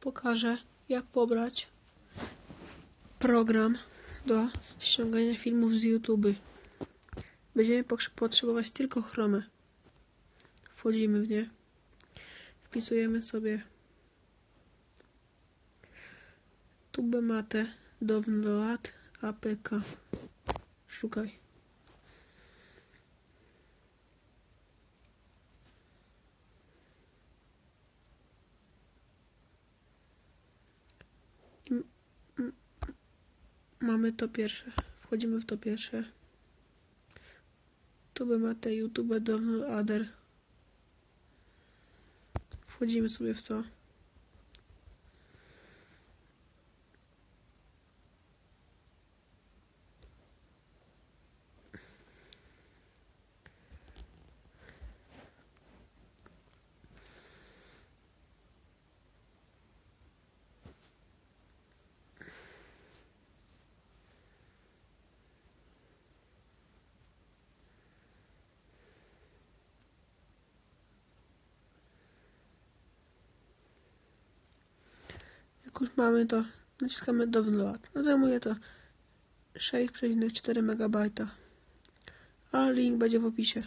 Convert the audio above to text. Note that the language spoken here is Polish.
pokażę jak pobrać program do ściągania filmów z YouTube. Będziemy potrze- potrzebować tylko Chromę. Wchodzimy w nie. Wpisujemy sobie tubemate download apk. Szukaj. Mamy to pierwsze. Wchodzimy w to pierwsze. Tubemate YouTube downloader. Wchodzimy sobie w to. Już mamy to, naciskamy download. No zajmuje to 6,4 MB. A link będzie w opisie.